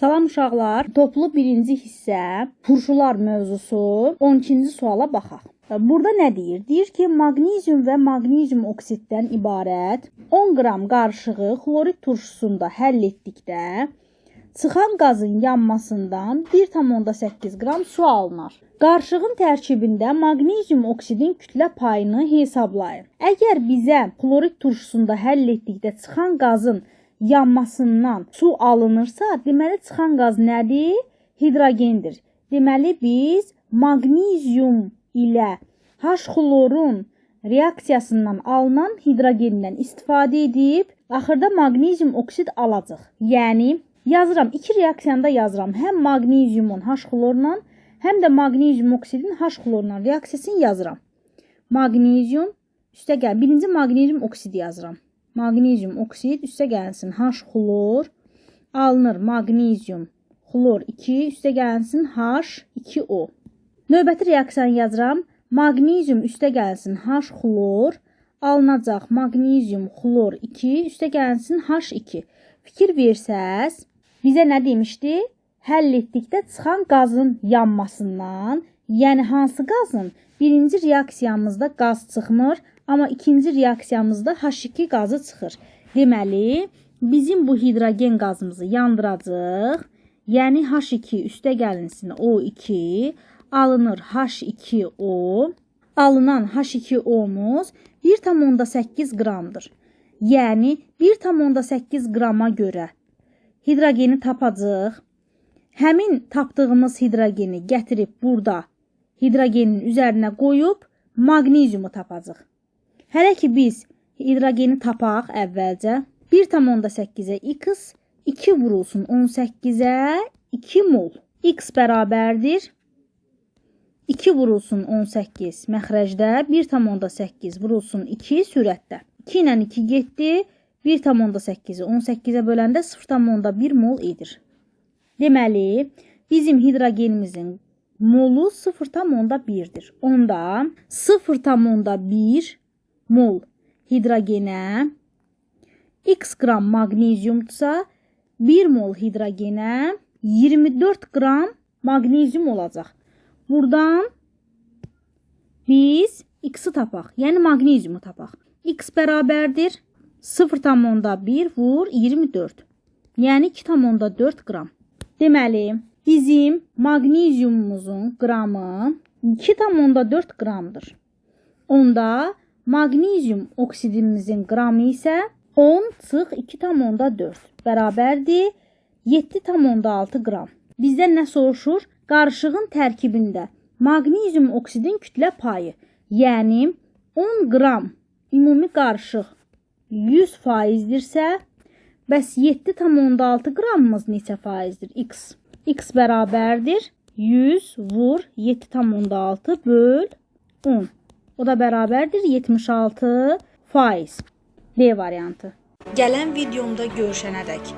Salam uşaqlar, toplu birinci hissə turşular mövzusu 12-ci suala baxaq. Burada nə deyir? Deyir ki, maqnezium və maqnezium oksiddən ibarət 10 qram qarışığı xlorid turşusunda həll etdikdə çıxan qazın yanmasından 1,8 qram su alınır. Qarışığın tərkibində maqnezium oksidin kütlə payını hesablayın. Əgər bizə xlorid turşusunda həll etdikdə çıxan qazın yanmasından su alınırsa, deməli çıxan qaz nədir? Hidrogendir. Deməli biz maqnezium ilə H xlorun reaksiyasından alınan hidrogendən istifadə edib axırda maqnezium oksid alacağıq. Yəni yazıram, iki reaksiyanda yazıram. Həm maqneziumun H xlorla, həm də maqnezium oksidin H xlorla reaksiyasını yazıram. Maqnezium üstə gəl. Birinci maqnezium oksidi yazıram. Maqnezium oksid üstə gəlsin H xlor alınır maqnezium xlor 2 üstə gəlsin H2O. Növbəti reaksiyanı yazıram. Maqnezium üstə gəlsin H xlor alınacaq maqnezium xlor 2 üstə gəlsin H2. Fikir versəz, bizə nə demişdi? Həll etdikdə çıxan qazın yanmasından, yəni hansı qazın? Birinci reaksiyamızda qaz çıxmır, amma ikinci reaksiyamızda H2 qazı çıxır. Deməli, bizim bu hidrogen qazımızı yandıracağıq. Yəni H2 üstə gəlinsin O2 alınır H2O. Alınan H2O-muz 1,8 qramdır. Yəni 1,8 qrama görə hidrogeni tapacağıq. Həmin tapdığımız hidrogeni gətirib burada hidrogenin üzərinə qoyub maqneziumu tapacağıq. Hələ ki biz hidrogeni tapaq əvvəlcə 1,8-ə x 2 vurulsun 18-ə 2 mol. x bərabərdir 2 vurulsun 18 məxrəcdə 1,8 vurulsun 2 sürətdə. 2 ilə 2 getdi. 1,8-i 18-ə böləndə 0,1 mol edir. Deməli, bizim hidrogenimizin molu 0,1-dir. Onda 0,1 mol hidrogenə x qram maqneziumdursa 1 mol hidrogenə 24 qram maqnezium olacaq. Buradan biz x-i tapaq, yəni maqneziumu tapaq. x bərabərdir 0,1 vur 24. Yəni 2,4 qram. Deməli, bizim maqneziumumuzun qramı 2,4 qramdır. Onda maqnezium oksidimizin qramı isə 10 çıx 2,4 bərabərdir 7,6 qram. Bizdən nə soruşur? Qarışığın tərkibində maqnezium oksidin kütlə payı, yəni 10 qram ümumi qarışıq 100 faizdirsə, bəs 7,6 qramımız neçə faizdir? X. X bərabərdir 100 vur 7,6 böl 10. O da bərabərdir 76 faiz. D variantı. Gələn videomda görüşənədək